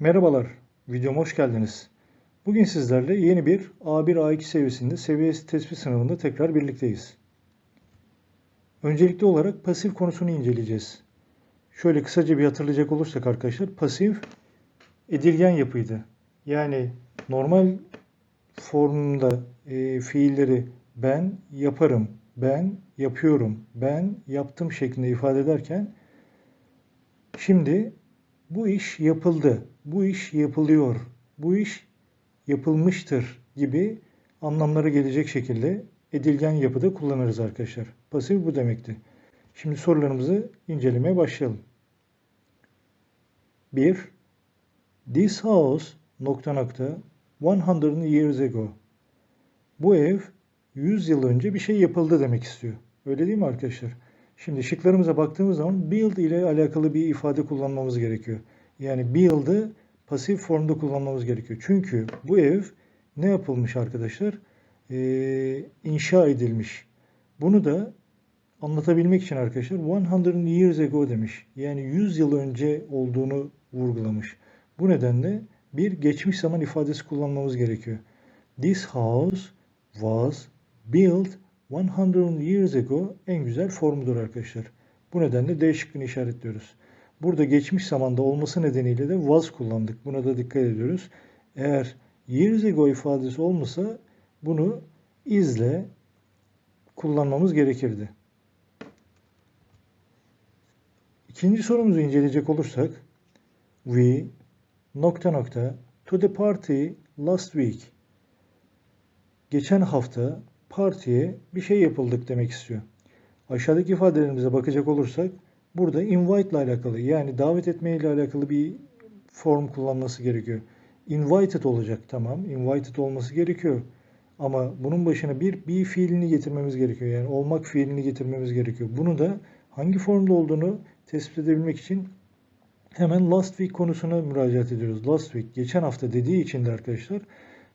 Merhabalar, videoma hoş geldiniz. Bugün sizlerle yeni bir A1 A2 seviyesinde seviye tespit sınavında tekrar birlikteyiz. Öncelikli olarak pasif konusunu inceleyeceğiz. Şöyle kısaca bir hatırlayacak olursak arkadaşlar, pasif edilgen yapıydı. Yani normal formunda e, fiilleri ben yaparım, ben yapıyorum, ben yaptım şeklinde ifade ederken şimdi bu iş yapıldı, bu iş yapılıyor, bu iş yapılmıştır gibi anlamlara gelecek şekilde edilgen yapıda kullanırız arkadaşlar. Pasif bu demekti. Şimdi sorularımızı incelemeye başlayalım. 1. This house nokta nokta 100 years ago. Bu ev 100 yıl önce bir şey yapıldı demek istiyor. Öyle değil mi arkadaşlar? Şimdi şıklarımıza baktığımız zaman build ile alakalı bir ifade kullanmamız gerekiyor. Yani build'ı pasif formda kullanmamız gerekiyor. Çünkü bu ev ne yapılmış arkadaşlar? Ee, inşa edilmiş. Bunu da anlatabilmek için arkadaşlar 100 years ago demiş. Yani 100 yıl önce olduğunu vurgulamış. Bu nedenle bir geçmiş zaman ifadesi kullanmamız gerekiyor. This house was built 100 years ago en güzel formudur arkadaşlar. Bu nedenle D şıkkını işaretliyoruz. Burada geçmiş zamanda olması nedeniyle de was kullandık. Buna da dikkat ediyoruz. Eğer years ago ifadesi olmasa bunu izle kullanmamız gerekirdi. İkinci sorumuzu inceleyecek olursak we nokta nokta to the party last week geçen hafta partiye bir şey yapıldık demek istiyor. Aşağıdaki ifadelerimize bakacak olursak burada invite ile alakalı yani davet etme ile alakalı bir form kullanması gerekiyor. Invited olacak tamam. Invited olması gerekiyor. Ama bunun başına bir be fiilini getirmemiz gerekiyor. Yani olmak fiilini getirmemiz gerekiyor. Bunu da hangi formda olduğunu tespit edebilmek için hemen last week konusuna müracaat ediyoruz. Last week geçen hafta dediği için de arkadaşlar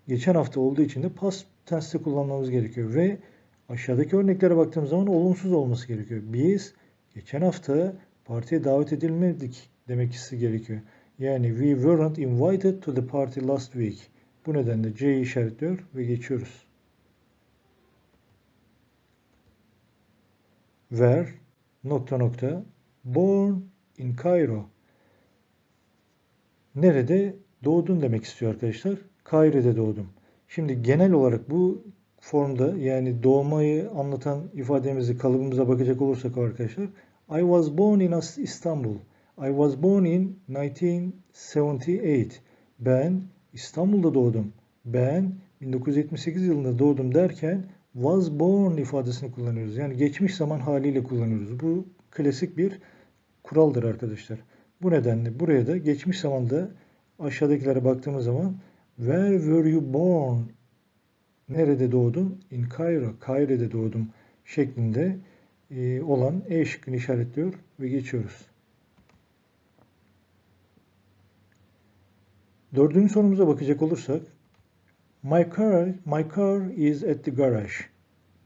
geçen hafta olduğu için de past tense'te kullanmamız gerekiyor ve aşağıdaki örneklere baktığımız zaman olumsuz olması gerekiyor. Biz geçen hafta partiye davet edilmedik demek gerekiyor. Yani we weren't invited to the party last week. Bu nedenle C'yi işaretliyor ve geçiyoruz. Where nokta nokta born in Cairo. Nerede doğdun demek istiyor arkadaşlar. Kaire'de doğdum. Şimdi genel olarak bu formda yani doğmayı anlatan ifademizi kalıbımıza bakacak olursak arkadaşlar I was born in Istanbul. I was born in 1978. Ben İstanbul'da doğdum. Ben 1978 yılında doğdum derken was born ifadesini kullanıyoruz. Yani geçmiş zaman haliyle kullanıyoruz. Bu klasik bir kuraldır arkadaşlar. Bu nedenle buraya da geçmiş zamanda aşağıdakilere baktığımız zaman Where were you born? Nerede doğdun? In Cairo. Kaire'de doğdum şeklinde e, olan E şıkkını işaretliyor ve geçiyoruz. Dördüncü sorumuza bakacak olursak My car, my car is at the garage.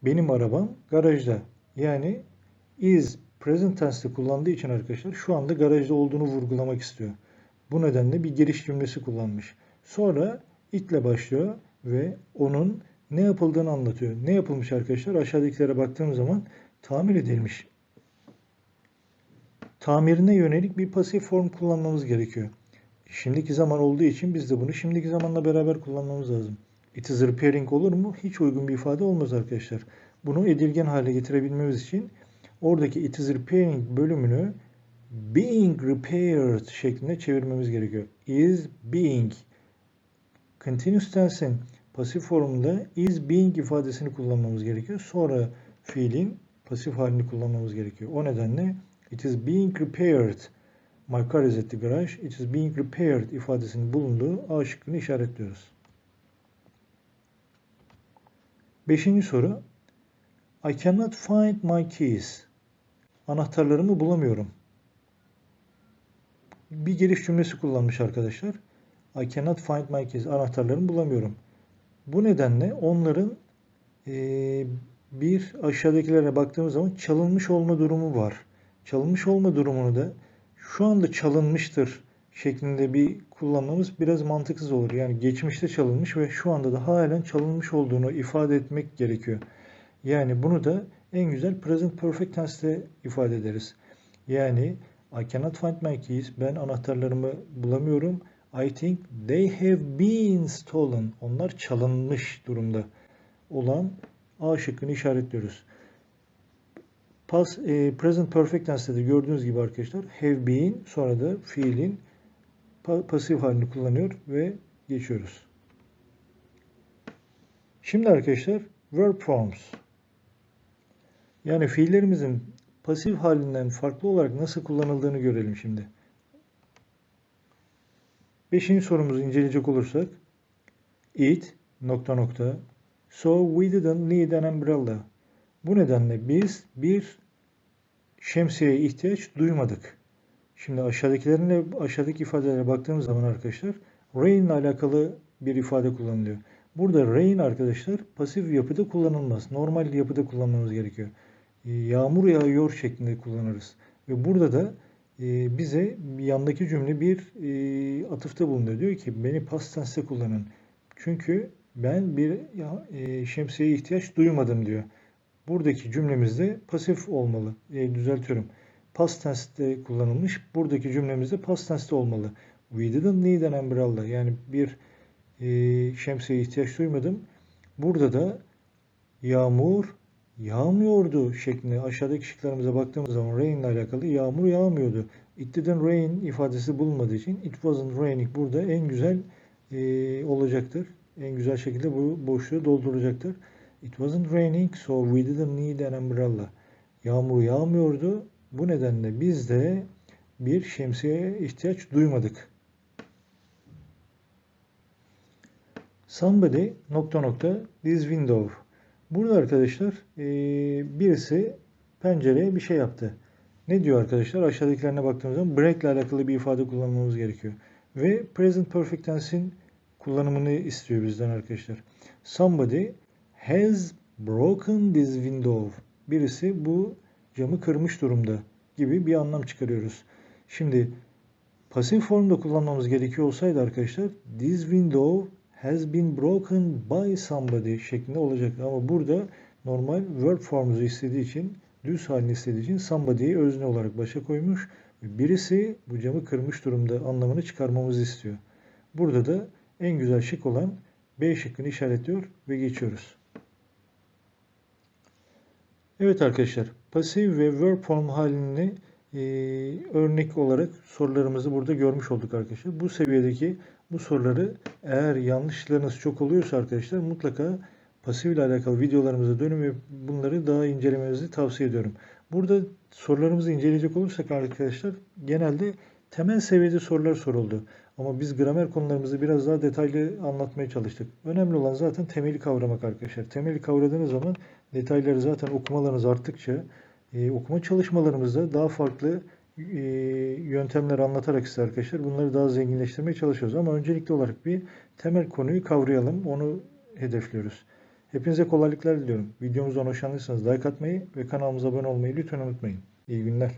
Benim arabam garajda. Yani is present tense'te kullandığı için arkadaşlar şu anda garajda olduğunu vurgulamak istiyor. Bu nedenle bir giriş cümlesi kullanmış. Sonra itle başlıyor ve onun ne yapıldığını anlatıyor. Ne yapılmış arkadaşlar? Aşağıdakilere baktığım zaman tamir edilmiş. Tamirine yönelik bir pasif form kullanmamız gerekiyor. Şimdiki zaman olduğu için biz de bunu şimdiki zamanla beraber kullanmamız lazım. It is repairing olur mu? Hiç uygun bir ifade olmaz arkadaşlar. Bunu edilgen hale getirebilmemiz için oradaki it is repairing bölümünü being repaired şeklinde çevirmemiz gerekiyor. Is being continuous tense'in pasif formunda is being ifadesini kullanmamız gerekiyor. Sonra fiilin pasif halini kullanmamız gerekiyor. O nedenle it is being repaired. My car is at the garage. It is being repaired ifadesinin bulunduğu A şıkkını işaretliyoruz. Beşinci soru. I cannot find my keys. Anahtarlarımı bulamıyorum. Bir giriş cümlesi kullanmış arkadaşlar. I cannot find my keys. Anahtarlarımı bulamıyorum. Bu nedenle onların e, bir aşağıdakilere baktığımız zaman çalınmış olma durumu var. Çalınmış olma durumunu da şu anda çalınmıştır şeklinde bir kullanmamız biraz mantıksız olur. Yani geçmişte çalınmış ve şu anda da halen çalınmış olduğunu ifade etmek gerekiyor. Yani bunu da en güzel present perfect tense'te ifade ederiz. Yani I cannot find my keys. Ben anahtarlarımı bulamıyorum. I think they have been stolen. Onlar çalınmış durumda olan A şıkkını işaretliyoruz. Pas, e, present perfect tense'de de gördüğünüz gibi arkadaşlar have been sonra da fiilin pa- pasif halini kullanıyor ve geçiyoruz. Şimdi arkadaşlar verb forms. Yani fiillerimizin pasif halinden farklı olarak nasıl kullanıldığını görelim şimdi. Beşinci sorumuzu inceleyecek olursak it nokta nokta so we didn't need an umbrella. Bu nedenle biz bir şemsiyeye ihtiyaç duymadık. Şimdi aşağıdakilerine aşağıdaki ifadelere baktığımız zaman arkadaşlar rain ile alakalı bir ifade kullanılıyor. Burada rain arkadaşlar pasif yapıda kullanılmaz. Normal yapıda kullanmamız gerekiyor. Yağmur yağıyor şeklinde kullanırız. Ve burada da e, bize yandaki cümle bir e, atıfta bulunuyor. Diyor ki beni past tense'te kullanın. Çünkü ben bir ya, e, şemsiyeye ihtiyaç duymadım diyor. Buradaki cümlemizde pasif olmalı. E, düzeltiyorum. Past tense'te kullanılmış. Buradaki cümlemizde past tense'te olmalı. We didn't need an umbrella. Yani bir e, şemsiyeye ihtiyaç duymadım. Burada da yağmur yağmıyordu şeklinde aşağıdaki şıklarımıza baktığımız zaman rain ile alakalı yağmur yağmıyordu. It didn't rain ifadesi bulunmadığı için it wasn't raining burada en güzel e, olacaktır. En güzel şekilde bu boşluğu dolduracaktır. It wasn't raining so we didn't need an umbrella. Yağmur yağmıyordu. Bu nedenle biz de bir şemsiyeye ihtiyaç duymadık. Somebody nokta nokta this window. Burada arkadaşlar e, birisi pencereye bir şey yaptı. Ne diyor arkadaşlar? Aşağıdakilerine baktığımız zaman break ile alakalı bir ifade kullanmamız gerekiyor. Ve present perfect tense'in kullanımını istiyor bizden arkadaşlar. Somebody has broken this window. Birisi bu camı kırmış durumda gibi bir anlam çıkarıyoruz. Şimdi pasif formda kullanmamız gerekiyor olsaydı arkadaşlar this window has been broken by somebody şeklinde olacak. Ama burada normal verb formumuzu istediği için düz halini istediği için somebody'yi özne olarak başa koymuş. Birisi bu camı kırmış durumda anlamını çıkarmamızı istiyor. Burada da en güzel şık olan B şıkkını işaretliyor ve geçiyoruz. Evet arkadaşlar pasif ve verb form halini e, örnek olarak sorularımızı burada görmüş olduk arkadaşlar. Bu seviyedeki bu soruları eğer yanlışlarınız çok oluyorsa arkadaşlar mutlaka pasif ile alakalı videolarımıza dönün ve bunları daha incelemenizi tavsiye ediyorum. Burada sorularımızı inceleyecek olursak arkadaşlar genelde temel seviyede sorular soruldu. Ama biz gramer konularımızı biraz daha detaylı anlatmaya çalıştık. Önemli olan zaten temeli kavramak arkadaşlar. Temeli kavradığınız zaman detayları zaten okumalarınız arttıkça e, okuma çalışmalarımızda daha farklı e, yöntemler anlatarak size arkadaşlar bunları daha zenginleştirmeye çalışıyoruz. Ama öncelikli olarak bir temel konuyu kavrayalım. Onu hedefliyoruz. Hepinize kolaylıklar diliyorum. Videomuzdan hoşlandıysanız like atmayı ve kanalımıza abone olmayı lütfen unutmayın. İyi günler.